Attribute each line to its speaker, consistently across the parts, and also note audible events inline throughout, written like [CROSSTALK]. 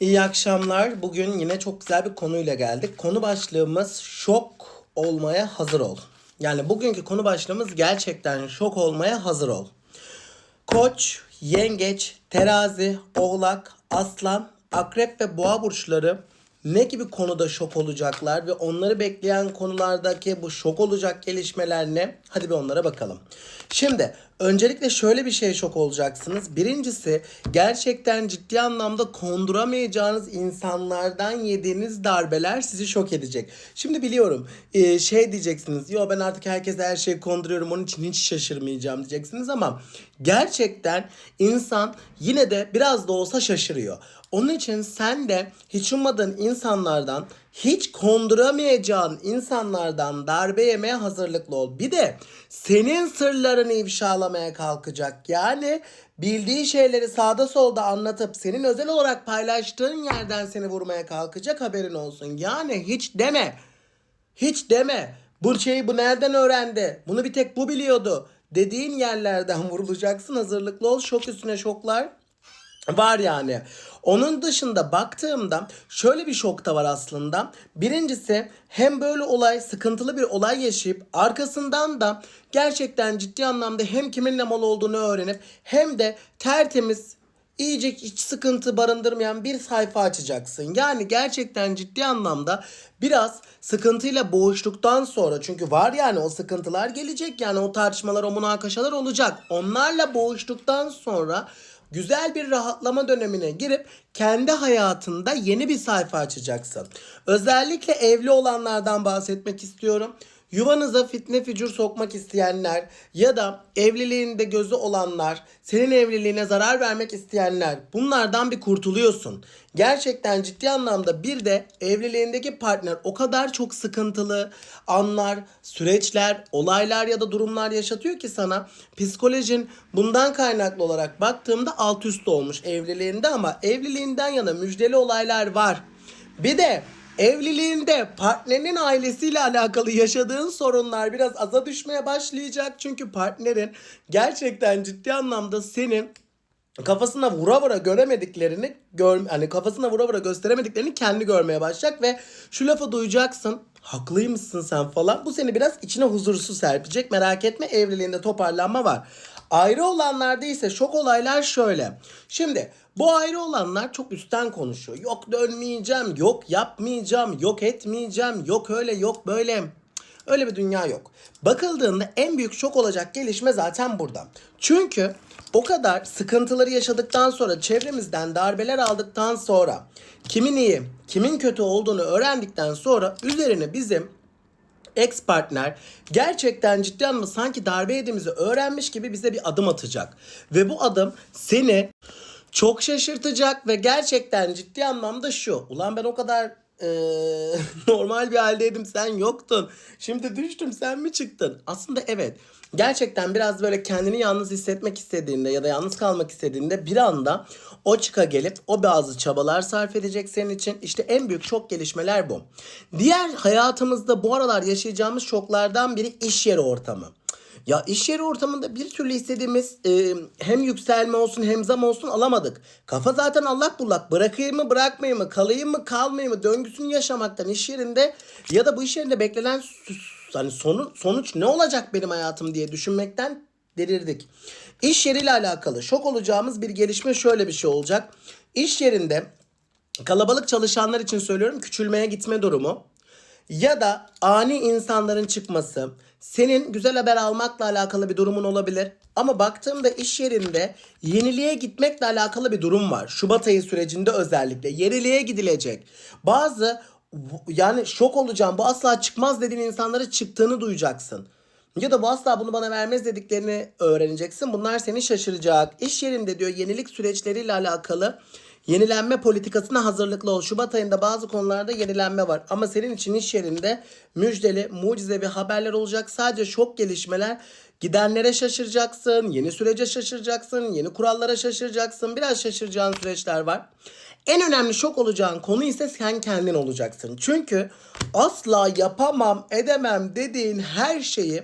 Speaker 1: İyi akşamlar. Bugün yine çok güzel bir konuyla geldik. Konu başlığımız şok olmaya hazır ol. Yani bugünkü konu başlığımız gerçekten şok olmaya hazır ol. Koç, yengeç, terazi, oğlak, aslan, akrep ve boğa burçları ne gibi konuda şok olacaklar ve onları bekleyen konulardaki bu şok olacak gelişmeler ne? Hadi bir onlara bakalım. Şimdi öncelikle şöyle bir şey şok olacaksınız. Birincisi gerçekten ciddi anlamda konduramayacağınız insanlardan yediğiniz darbeler sizi şok edecek. Şimdi biliyorum e, şey diyeceksiniz. Yo ben artık herkese her şeyi konduruyorum onun için hiç şaşırmayacağım diyeceksiniz ama gerçekten insan yine de biraz da olsa şaşırıyor. Onun için sen de hiç ummadığın insanlardan, hiç konduramayacağın insanlardan darbe yemeye hazırlıklı ol. Bir de senin sırlarını ifşalamaya kalkacak. Yani bildiği şeyleri sağda solda anlatıp senin özel olarak paylaştığın yerden seni vurmaya kalkacak haberin olsun. Yani hiç deme. Hiç deme. Bu şeyi bu nereden öğrendi? Bunu bir tek bu biliyordu. Dediğin yerlerden vurulacaksın. Hazırlıklı ol. Şok üstüne şoklar var yani. Onun dışında baktığımda şöyle bir şok da var aslında. Birincisi hem böyle olay sıkıntılı bir olay yaşayıp arkasından da gerçekten ciddi anlamda hem kiminle mal olduğunu öğrenip hem de tertemiz iyice hiç sıkıntı barındırmayan bir sayfa açacaksın. Yani gerçekten ciddi anlamda biraz sıkıntıyla boğuştuktan sonra çünkü var yani o sıkıntılar gelecek yani o tartışmalar o münakaşalar olacak. Onlarla boğuştuktan sonra güzel bir rahatlama dönemine girip kendi hayatında yeni bir sayfa açacaksın. Özellikle evli olanlardan bahsetmek istiyorum. Yuvanıza fitne fücur sokmak isteyenler ya da evliliğinde gözü olanlar, senin evliliğine zarar vermek isteyenler bunlardan bir kurtuluyorsun. Gerçekten ciddi anlamda bir de evliliğindeki partner o kadar çok sıkıntılı anlar, süreçler, olaylar ya da durumlar yaşatıyor ki sana psikolojin bundan kaynaklı olarak baktığımda alt üst olmuş evliliğinde ama evliliğinden yana müjdeli olaylar var. Bir de Evliliğinde partnerinin ailesiyle alakalı yaşadığın sorunlar biraz aza düşmeye başlayacak. Çünkü partnerin gerçekten ciddi anlamda senin kafasına vura vura göremediklerini gör hani kafasına vura vura gösteremediklerini kendi görmeye başlayacak ve şu lafı duyacaksın. Haklıymışsın sen falan. Bu seni biraz içine huzursuz serpecek. Merak etme evliliğinde toparlanma var. Ayrı olanlarda ise şok olaylar şöyle. Şimdi bu ayrı olanlar çok üstten konuşuyor. Yok dönmeyeceğim, yok yapmayacağım, yok etmeyeceğim, yok öyle, yok böyle. Öyle bir dünya yok. Bakıldığında en büyük şok olacak gelişme zaten burada. Çünkü o kadar sıkıntıları yaşadıktan sonra çevremizden darbeler aldıktan sonra kimin iyi, kimin kötü olduğunu öğrendikten sonra üzerine bizim ex partner gerçekten ciddi anlamda sanki darbe yediğimizi öğrenmiş gibi bize bir adım atacak. Ve bu adım seni çok şaşırtacak ve gerçekten ciddi anlamda şu. Ulan ben o kadar eee, [LAUGHS] normal bir haldeydim sen yoktun. Şimdi düştüm sen mi çıktın? Aslında evet. Gerçekten biraz böyle kendini yalnız hissetmek istediğinde ya da yalnız kalmak istediğinde bir anda o çıka gelip o bazı çabalar sarf edecek senin için. İşte en büyük şok gelişmeler bu. Diğer hayatımızda bu aralar yaşayacağımız şoklardan biri iş yeri ortamı. Ya iş yeri ortamında bir türlü istediğimiz e, hem yükselme olsun hem zam olsun alamadık. Kafa zaten allak bullak. Bırakayım mı bırakmayayım mı kalayım mı kalmayayım mı döngüsünü yaşamaktan iş yerinde ya da bu iş yerinde beklenen hani sonu, sonuç ne olacak benim hayatım diye düşünmekten delirdik. İş yeriyle alakalı şok olacağımız bir gelişme şöyle bir şey olacak. İş yerinde kalabalık çalışanlar için söylüyorum küçülmeye gitme durumu ya da ani insanların çıkması senin güzel haber almakla alakalı bir durumun olabilir. Ama baktığımda iş yerinde yeniliğe gitmekle alakalı bir durum var. Şubat ayı sürecinde özellikle yeniliğe gidilecek. Bazı yani şok olacağım bu asla çıkmaz dediğin insanları çıktığını duyacaksın. Ya da bu asla bunu bana vermez dediklerini öğreneceksin. Bunlar seni şaşıracak. İş yerinde diyor yenilik süreçleriyle alakalı Yenilenme politikasına hazırlıklı ol. Şubat ayında bazı konularda yenilenme var. Ama senin için iş yerinde müjdeli, mucizevi haberler olacak. Sadece şok gelişmeler. Gidenlere şaşıracaksın, yeni sürece şaşıracaksın, yeni kurallara şaşıracaksın. Biraz şaşıracağın süreçler var. En önemli şok olacağın konu ise sen kendin olacaksın. Çünkü asla yapamam, edemem dediğin her şeyi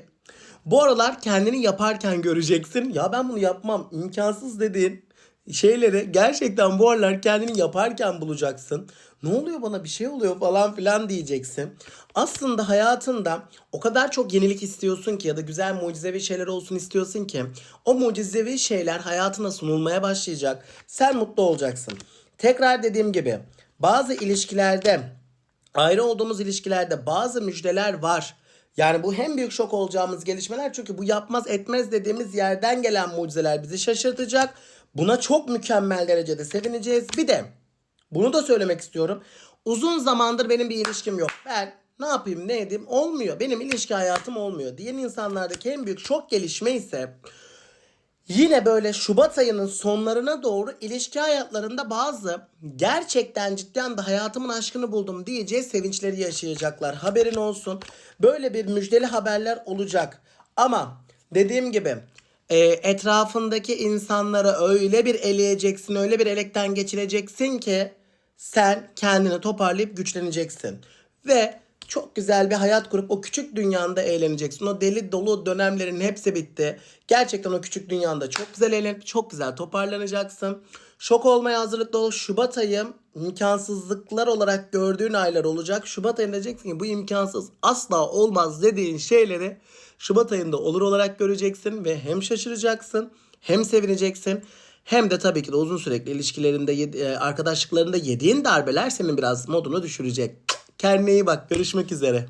Speaker 1: bu aralar kendini yaparken göreceksin. Ya ben bunu yapmam, imkansız dediğin şeyleri gerçekten bu aralar kendini yaparken bulacaksın. Ne oluyor bana bir şey oluyor falan filan diyeceksin. Aslında hayatında o kadar çok yenilik istiyorsun ki ya da güzel mucizevi şeyler olsun istiyorsun ki o mucizevi şeyler hayatına sunulmaya başlayacak. Sen mutlu olacaksın. Tekrar dediğim gibi bazı ilişkilerde ayrı olduğumuz ilişkilerde bazı müjdeler var. Yani bu hem büyük şok olacağımız gelişmeler çünkü bu yapmaz etmez dediğimiz yerden gelen mucizeler bizi şaşırtacak. Buna çok mükemmel derecede sevineceğiz. Bir de bunu da söylemek istiyorum. Uzun zamandır benim bir ilişkim yok. Ben ne yapayım ne edeyim olmuyor. Benim ilişki hayatım olmuyor. Diyen insanlardaki en büyük şok gelişme ise Yine böyle Şubat ayının sonlarına doğru ilişki hayatlarında bazı gerçekten cidden de hayatımın aşkını buldum diyeceği sevinçleri yaşayacaklar. Haberin olsun. Böyle bir müjdeli haberler olacak. Ama dediğim gibi e, etrafındaki insanları öyle bir eleyeceksin, öyle bir elekten geçireceksin ki sen kendini toparlayıp güçleneceksin. Ve çok güzel bir hayat kurup o küçük dünyanda eğleneceksin. O deli dolu dönemlerin hepsi bitti. Gerçekten o küçük dünyanda çok güzel eğlenip çok güzel toparlanacaksın. Şok olmaya hazırlıklı ol. Şubat ayı imkansızlıklar olarak gördüğün aylar olacak. Şubat ayında diyeceksin ki bu imkansız asla olmaz dediğin şeyleri Şubat ayında olur olarak göreceksin ve hem şaşıracaksın hem sevineceksin. Hem de tabii ki de uzun sürekli ilişkilerinde, e, arkadaşlıklarında yediğin darbeler senin biraz modunu düşürecek. Kendine iyi bak. Görüşmek üzere.